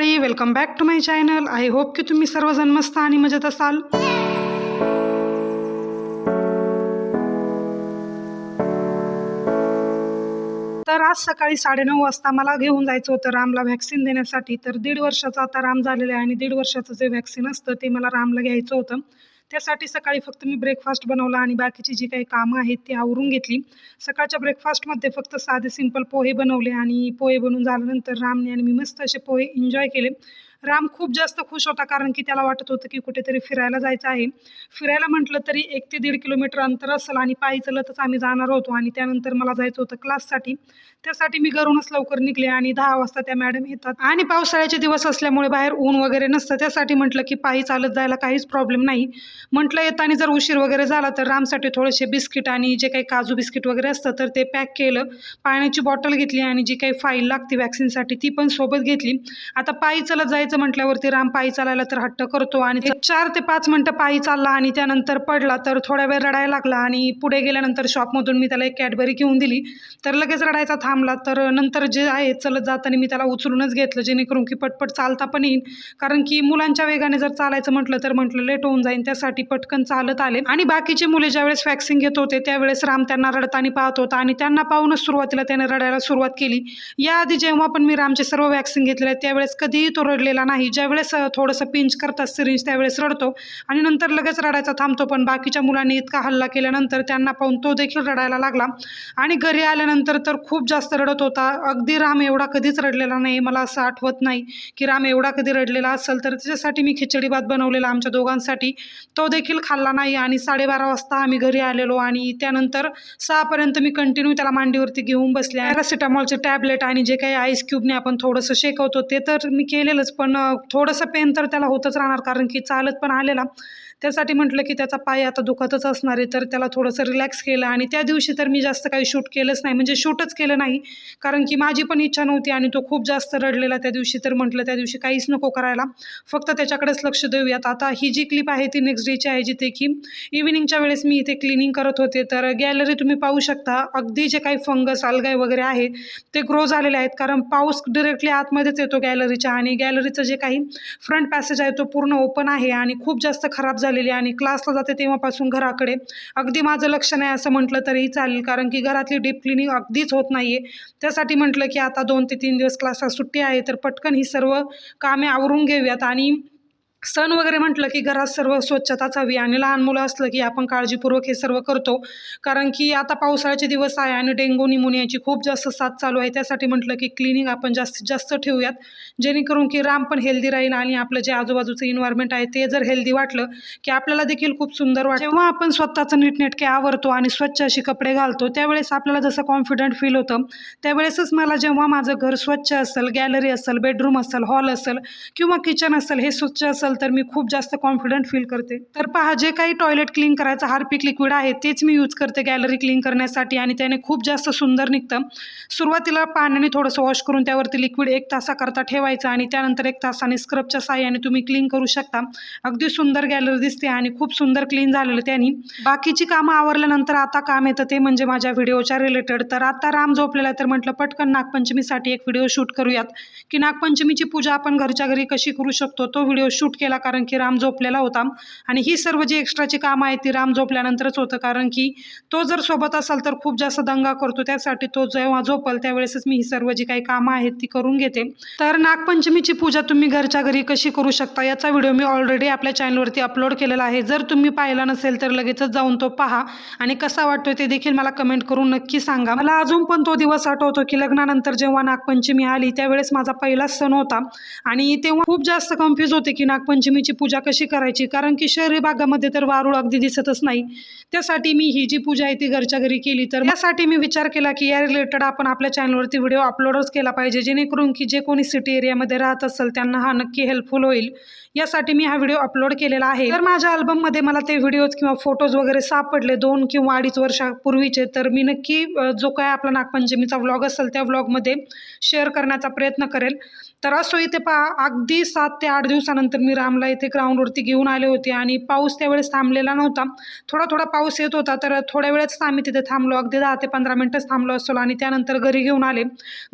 मंडळी welcome back to my channel I hope की तुम्ही सर्वजण मस्त आणि मजेत असाल. तर आज सकाळी साडेनऊ वाजता मला घेऊन जायचं होतं रामला व्हॅक्सिन देण्यासाठी. तर दीड वर्षाचा आता राम झालेला आहे आणि दीड वर्षाचं जे व्हॅक्सिन असतं ते मला रामला घ्यायचं होतं. त्यासाठी सकाळी फक्त मी ब्रेकफास्ट बनवला आणि बाकीची जी काही कामं आहेत ती आवरून घेतली. सकाळच्या ब्रेकफास्टमध्ये फक्त साधे सिंपल पोहे बनवले आणि पोहे बनवून झाल्यानंतर रामने आणि मी मस्त असे पोहे एन्जॉय केले. राम खूप जास्त खुश होता कारण की त्याला वाटत होतं की कुठेतरी फिरायला जायचं आहे. फिरायला म्हटलं तरी एक ते दीड किलोमीटर अंतर असेल आणि पायी चलतच आम्ही जाणार होतो आणि त्यानंतर मला जायचं होतं क्लाससाठी त्यासाठी मी घरूनच लवकर निघले आणि दहा वाजता त्या मॅडम येतात. आणि पावसाळ्याचे दिवस असल्यामुळे बाहेर ऊन वगैरे नसतं. त्यासाठी म्हटलं की पायी चालत जायला काहीच प्रॉब्लेम नाही. म्हटलं येताना जर उशीर वगैरे झाला तर रामसाठी थोडेसे बिस्किट आणि जे काही काजू बिस्किट वगैरे असतं तर ते पॅक केलं. पाण्याची बॉटल घेतली आणि जी काही फाईल लागते वॅक्सिनसाठी ती पण सोबत घेतली. आता पायी चालत जायचं म्हटल्यावरती राम पायी चालायला तर हट्ट करतो आणि चार ते पाच मिनटं पायी चालला आणि त्यानंतर पडला तर थोड्या वेळ रडायला लागला आणि पुढे गेल्यानंतर शॉपमधून मी त्याला एक कॅडबरी घेऊन दिली. तर लगेच रडायचा थांबला तर नंतर जे आहे चलत जाताना मी त्याला उचलूनच घेतलं जेणेकरून की पटपट चालता पण येईल कारण की मुलांच्या वेगाने जर चालायचं म्हटलं तर म्हटलं लेट होऊन जाईल त्यासाठी पटकन चालत आले. आणि बाकीचे मुले ज्यावेळेस वॅक्सिन घेत होते त्यावेळेस राम त्यांना रडताना पाहत होता आणि त्यांना पाहूनच सुरुवातीला त्याने रडायला सुरुवात केली. याआधी जेव्हा पण मी रामचे सर्व वॅक्सिन घेतले त्यावेळेस कधीही तो रडलेला नाही. ज्यावेळेस थोडंसं पिंच करतात सिरिंज त्यावेळेस रडतो. आणि नंतर लगेच रडायचा थांबतो पण बाकीच्या मुलांनी इतका हल्ला केल्यानंतर त्यांना पाहून तो देखील रडायला लागला. आणि घरी आल्यानंतर तर खूप जास्त रडत होता. अगदी राम एवढा कधीच रडलेला नाही. मला असं आठवत नाही की राम एवढा कधी रडलेला असेल तर त्याच्यासाठी मी खिचडी भात बनवलेला आमच्या दोघांसाठी. तो देखील खाल्ला नाही आणि साडेबारा वाजता आम्ही घरी आलेलो आणि त्यानंतर सहापर्यंत मी कंटिन्यू त्याला मांडीवरती घेऊन बसले. पॅरासिटामॉलचे टॅबलेट आणि जे काही आईस क्यूबने आपण थोडंसं शेकवतो ते तर मी केलेलंच पण थोडंसं पेन तर त्याला होतच राहणार कारण की चालत पण आलेला. त्यासाठी म्हटलं की त्याचा पाय आता दुखतच असणार आहे तर त्याला थोडंसं रिलॅक्स केलं. आणि त्या दिवशी तर मी जास्त काही शूट केलंच नाही. म्हणजे शूटच केलं नाही. कारण की माझी पण इच्छा नव्हती आणि तो खूप जास्त रडलेला त्या दिवशी. तर म्हटलं त्या दिवशी काहीच नको करायला. फक्त त्याच्याकडेच लक्ष देऊयात आता ही जी क्लिप आहे ती नेक्स्ट डेची आहे जिथे की इव्हिनिंगच्या वेळेस मी इथे क्लिनिंग करत होते. तर गॅलरी तुम्ही पाहू शकता. अगदी जे काही फंगस अलगाय वगैरे आहे ते ग्रो झालेले आहेत. कारण पाऊस डिरेक्टली आतमध्येच येतो गॅलरीच्या आणि गॅलरीचं जे काही फ्रंट पॅसेज आहे तो पूर्ण ओपन आहे. आणि खूप जास्त खराब झालेली आणि क्लासला जाते तेव्हापासून घराकडे. अगदी माझं लक्ष नाही असं म्हटलं तरीही चालेल कारण की घरातली डीप क्लिनिंग अगदीच होत नाही आहे त्यासाठी म्हटलं की आता दोन ते तीन दिवस क्लासला सुट्टी आहे तर पटकन ही सर्व कामे आवरून घेऊयात. आणि सण वगैरे म्हटलं की घरात सर्व स्वच्छताच हवी आणि लहान मुलं असलं की आपण काळजीपूर्वक हे सर्व करतो. कारण की आता पावसाळ्याचे दिवस आहे आणि डेंगू निमोनियाची खूप जास्त साथ चालू आहे. त्यासाठी म्हटलं की क्लिनिंग आपण जास्तीत जास्त ठेवूयात. जेणेकरून की राम पण हेल्दी राहील आणि आपलं जे आजूबाजूचं इन्व्हायरमेंट आहे ते जर हेल्दी वाटलं की आपल्याला देखील खूप सुंदर वाटतं. जेव्हा आपण स्वतःचं नीटनेटके आवरतो आणि स्वच्छ अशी कपडे घालतो त्यावेळेस आपल्याला जसं कॉन्फिडंट फील होतं त्यावेळेसच मला जेव्हा माझं घर स्वच्छ असेल गॅलरी असेल बेडरूम असेल हॉल असेल किंवा किचन असेल हे स्वच्छ असेल तर मी खूप जास्त कॉन्फिडंट फील करते. तर पहा जे काही टॉयलेट क्लीन करायचं हार्पिक लिक्विड आहे तेच मी यूज करते गॅलरी क्लीन करण्यासाठी आणि त्याने खूप जास्त सुंदर निघतं. सुरुवातीला पाण्याने थोडंसं वॉश करून त्यावरती लिक्विड एक तासाकरता ठेवायचं आणि त्यानंतर एक तासाने स्क्रबच्या साह्याने तुम्ही क्लीन करू शकता. अगदी सुंदर गॅलरी दिसते आणि खूप सुंदर क्लीन झालेलं त्यांनी. बाकीची कामं आवरल्यानंतर आता काम येतं ते म्हणजे माझ्या व्हिडिओच्या रिलेटेड तर आता राम झोपलेला आहे तर म्हटलं पटकन नागपंचमीसाठी एक व्हिडिओ शूट करूयात. की नागपंचमीची पूजा आपण घरच्या घरी कशी करू शकतो तो व्हिडिओ शूट केला कारण की राम झोपलेला होता. आणि ही सर्व जी एक्स्ट्राची कामं आहेत ती राम झोपल्यानंतरच होतं. कारण की तो जर सोबत असाल तर खूप जास्त दंगा करतो. त्यासाठी तो जेव्हा झोपल त्यावेळेसच मी ही सर्व जी काही कामं आहेत ती करून घेते. तर नागपंचमीची पूजा तुम्ही घरच्या घरी कशी करू शकता? याचा व्हिडिओ मी ऑलरेडी आपल्या चॅनलवरती अपलोड केलेला आहे. जर तुम्ही पाहिला नसेल तर लगेचच जाऊन तो पहा. आणि कसा वाटतोय ते देखील मला कमेंट करून नक्की सांगा. मला अजून पण तो दिवस आठवतो की लग्नानंतर जेव्हा नागपंचमी आली त्यावेळेस माझा पहिला सण होता. आणि तेव्हा खूप जास्त कन्फ्यूज होते की नागपंचमीची पूजा कशी करायची? कारण की शहरी भागामध्ये तर वारूळ अगदी दिसतच नाही. त्यासाठी मी ही जी पूजा आहे ती घरच्या घरी केली. तर यासाठी मी विचार केला की या रिलेटेड आपण आपल्या चॅनलवरती व्हिडिओ अपलोडच केला पाहिजे. जेणेकरून की जे कोणी सिटी एरियामध्ये राहत असेल त्यांना हा नक्की हेल्पफुल होईल. यासाठी मी हा व्हिडिओ अपलोड केलेला आहे. तर माझ्या अल्बममध्ये मला ते व्हिडिओज किंवा फोटोज वगैरे सापडले. दोन किंवा अडीच वर्षापूर्वीचे. तर मी नक्की जो काय आपला नागपंचमीचा व्लॉग असेल त्या व्लॉगमध्ये शेअर करण्याचा प्रयत्न करेल. तर असो इथे पहा अगदी सात ते आठ दिवसानंतर मी रामला इथे ग्राउंडवरती घेऊन आले होते आणि पाऊस त्यावेळेस थांबलेला नव्हता. थोडा थोडा पाऊस येत होता तर थोड्या वेळच आम्ही तिथे थांबलो. अगदी दहा ते पंधरा मिनटंच थांबलो असलो आणि त्यानंतर घरी घेऊन आले.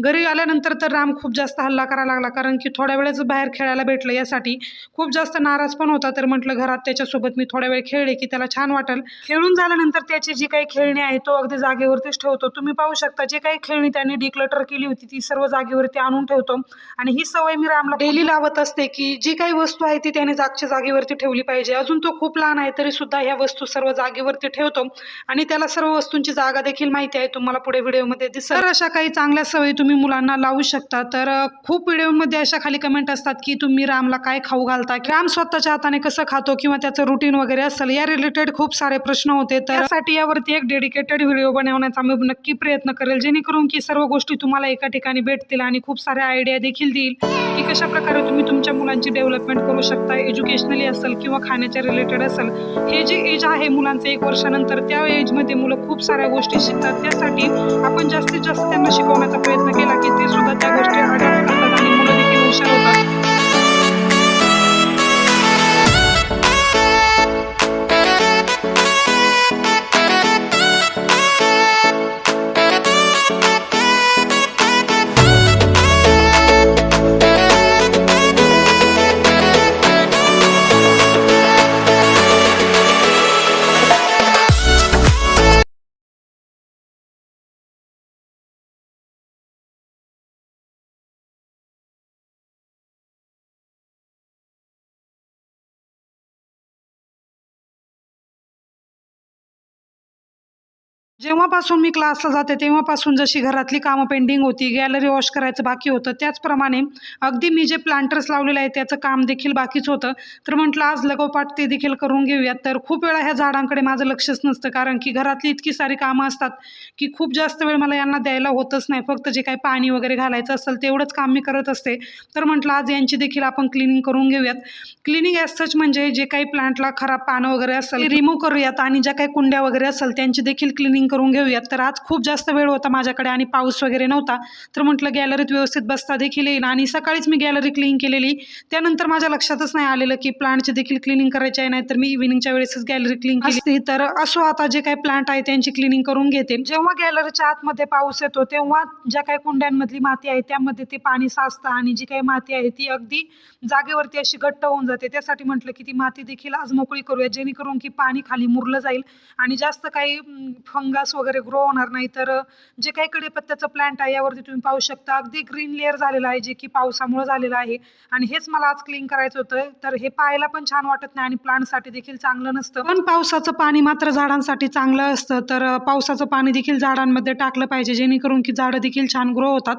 घरी आल्यानंतर तर राम खूप जास्त हल्ला करायला लागला कारण की थोड्या वेळच बाहेर खेळायला भेटलं यासाठी. खूप जास्त नाराज पण होता तर म्हटलं घरात त्याच्यासोबत मी थोड्या वेळ खेळले की त्याला छान वाटेल. खेळून झाल्यानंतर त्याची जी काही खेळणी आहे तो अगदी जागेवरतीच ठेवतो. तुम्ही पाहू शकता जे काही खेळणी त्याने डिक्लटर केली होती ती सर्व जागेवरती आणून ठेवतो. आणि ही सवय मी रामला डेली लावत असते की जी काही वस्तू आहे ती त्याने जागच्या जागेवरती ठेवली पाहिजे. अजून तो खूप लहान आहे तरी सुद्धा ह्या वस्तू सर्व जागेवरती ठेवतो. आणि त्याला सर्व वस्तूंची जागा देखील माहिती आहे. तुम्हाला पुढे व्हिडिओमध्ये दिसेल. तर अशा काही चांगल्या सवयी तुम्ही मुलांना लावू शकता. तर खूप व्हिडिओमध्ये अशा खाली कमेंट असतात की तुम्ही रामला काय खाऊ घालता? की राम स्वतःच्या हाताने कसं खातो किंवा त्याचं रुटीन वगैरे असेल या रिलेटेड खूप सारे प्रश्न होते. त्यासाठी यावरती एक डेडिकेटेड व्हिडिओ बनवण्याचा मी नक्की प्रयत्न करेल. जेणेकरून की सर्व गोष्टी तुम्हाला एका ठिकाणी भेटतील आणि खूप साऱ्या आयडिया देखील देईल की कशा प्रकारे तुम्ही तुमच्या मुलांची डेव्हलपमेंट करू शकता एज्युकेशनली असेल किंवा खाण्याच्या रिलेटेड असेल हे जे एज आहे मुलांचं एक वर्षानंतर त्या एजमध्ये मुलं खूप साऱ्या गोष्टी शिकतात. त्यासाठी आपण जास्तीत जास्त त्यांना शिकवण्याचा प्रयत्न केला की ते सुद्धा त्या गोष्टी अडॅप्ट जेव्हापासून मी क्लासला जाते तेव्हापासून जशी घरातली कामं पेंडिंग होती गॅलरी वॉश करायचं बाकी होतं त्याचप्रमाणे अगदी मी जे प्लांटर्स लावलेले आहे त्याचं काम देखील बाकीच होतं. तर म्हटलं आज लगोपाठ ते देखील करून घेऊयात. तर खूप वेळा ह्या झाडांकडे माझं लक्षच नसतं कारण की घरातली इतकी सारी कामं असतात की खूप जास्त वेळ मला यांना द्यायला होतच नाही. फक्त जे काही पाणी वगैरे घालायचं असेल तेवढंच काम मी करत असते. तर म्हटलं आज यांची देखील आपण क्लिनिंग करून घेऊयात. क्लिनिंग ॲज सच म्हणजे जे काही प्लांटला खराब पानं वगैरे असेल रिमूव्ह करूयात. आणि ज्या काही कुंड्या वगैरे असेल त्यांची देखील क्लिनिंग करून घेऊयात. तर आज खूप जास्त वेळ होता माझ्याकडे आणि पाऊस वगैरे नव्हता. तर म्हटलं गॅलरीत व्यवस्थित बसता देखील येईल आणि सकाळीच मी गॅलरी क्लीन केलेली. त्यानंतर माझ्या लक्षातच नाही आलेलं की प्लांटचे देखील क्लिनिंग करायचे आहे नाही तर मी इव्हिनिंगच्या वेळेसच गॅलरी क्लीन केली. तर असो आता जे काही प्लांट आहे त्यांची क्लिनिंग करून घेते. जेव्हा गॅलरीच्या आतमध्ये पाऊस येतो तेव्हा ज्या काही कुंड्यांमधली माती आहे त्यामध्ये ते पाणी साचतं आणि जी काही माती आहे ती अगदी जागेवरती अशी घट्ट होऊन जाते. त्यासाठी म्हटलं की ती माती देखील आज मोकळी करूया जेणेकरून की पाणी खाली मुरलं जाईल. आणि जास्त काही फंग फंगस वगैरे ग्रो होणार नाही तर जे काही कडेपत्त्याचं प्लांट आहे यावरती तुम्ही पाहू शकता. अगदी ग्रीन लेअर झालेलं आहे जे की पावसामुळे झालेलं आहे. आणि हेच मला आज क्लीन करायचं होतं. तर हे पाहायला पण छान वाटत नाही आणि प्लांटसाठी देखील चांगलं नसतं. पण पावसाचं पाणी मात्र झाडांसाठी चांगलं असतं. तर पावसाचं पाणी देखील झाडांमध्ये टाकलं पाहिजे जेणेकरून की झाडं देखील छान ग्रो होतात.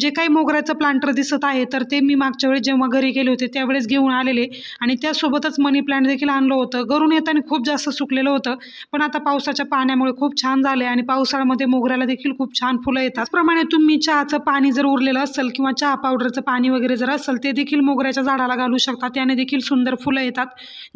जे काही मोगऱ्याचं प्लांटर दिसत आहे तर ते मी मागच्या वेळेस जेव्हा घरी गेले होते त्यावेळेस घेऊन आलेले. आणि त्यासोबतच मनी प्लांट देखील आणलं होतं. घरून येताना खूप जास्त सुकलेलं होतं. पण आता पावसाच्या पाण्यामुळे खूप छान झाले आणि पावसाळ्यामध्ये मोगऱ्याला देखील खूप छान फुलं येतात. त्याचप्रमाणे तुम्ही चहाचं पाणी जर उरलेलं असेल किंवा चहा पावडरचं पाणी वगैरे जर असेल ते देखील मोगऱ्याच्या झाडाला घालू शकता. त्याने देखील सुंदर फुलं येतात.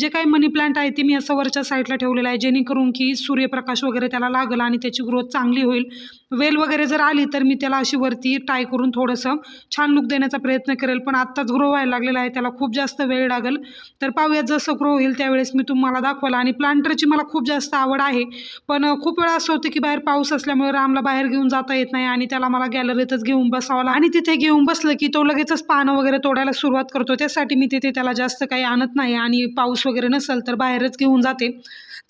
जे काही मनी प्लांट आहे ते मी असं वरच्या साईडला ठेवलेलं आहे जेणेकरून की सूर्यप्रकाश वगैरे त्याला लागला आणि त्याची ग्रोथ चांगली होईल. वेल वगैरे जर आली तर मी त्याला अशी वरती टाय करून थोडंसं छान लुक देण्याचा प्रयत्न करेल. पण आत्ताच ग्रो व्हायला लागलेला आहे त्याला खूप जास्त वेळ लागेल. तर पाहूयात जसं ग्रो होईल त्यावेळेस मी तुम्हाला दाखवला. आणि प्लांटरची मला खूप जास्त आवड आहे. पण खूप वेळा असं होतं की बाहेर पाऊस असल्यामुळे रामला बाहेर घेऊन जाता येत नाही आणि त्याला मला गॅलरीतच घेऊन बसावं आणि तिथे घेऊन बसलं की तो लगेचच पानं वगैरे तोडायला सुरुवात करतो. त्यासाठी मी तिथे त्याला जास्त काही आणत नाही आणि पाऊस वगैरे नसेल तर बाहेरच घेऊन जाते.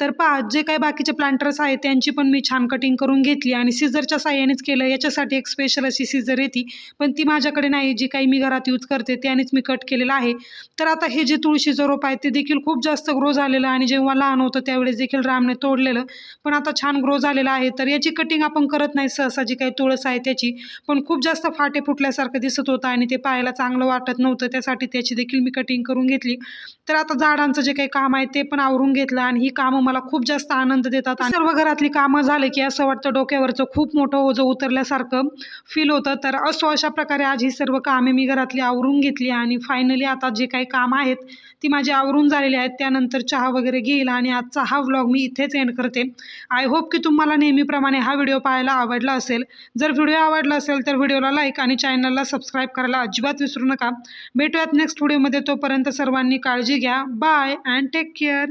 तर पहा जे काही बाकीचे प्लांटर्स आहेत त्यांची पण मी छान कटिंग करून घेतली आणि सिझरच्या साह्यानेच केलं याच्यासाठी एक स्पेशल अशी सिझर येते. पण ती माझ्याकडे नाही जी काही मी घरात यूज करते त्यानेच मी कट केलेलं आहे. तर आता हे जे तुळशीचं रोप आहे ते देखील खूप जास्त ग्रो झालेलं आणि जेव्हा लहान होतं त्यावेळेस देखील रामने तोडलेलं. पण आता छान ग्रो झालेलं आहे. तर याची कटिंग आपण करत नाही सहसा जी काही तुळस आहे त्याची. पण खूप जास्त फाटे फुटल्यासारखं दिसत होतं आणि ते पाहायला चांगलं वाटत नव्हतं. त्यासाठी त्याची देखील मी कटिंग करून घेतली. तर आता झाडांचं जे काही काम आहे ते पण आवरून घेतलं आणि ही कामं मला खूप जास्त आनंद देतात. सर्व घरातली कामं झाले की असं वाटतं डोक्यावरचं खूप खूप मोठं ओझं उतरल्यासारखं फील होतं. तर असो अशा प्रकारे आज ही सर्व कामे मी घरातली आवरून घेतली आणि फायनली आता जे काही काम आहेत ती माझी आवरून झालेली आहेत. त्यानंतर चहा वगैरे घेईल आणि आजचा हा व्लॉग मी इथेच एंड करते. आय होप की तुम्हाला नेहमीप्रमाणे हा व्हिडिओ पाहायला आवडला असेल. जर व्हिडिओ आवडला असेल तर व्हिडिओला लाईक आणि चॅनलला सबस्क्राईब करायला अजिबात विसरू नका. भेटूयात नेक्स्ट व्हिडिओमध्ये तोपर्यंत सर्वांनी काळजी घ्या. Bye and take care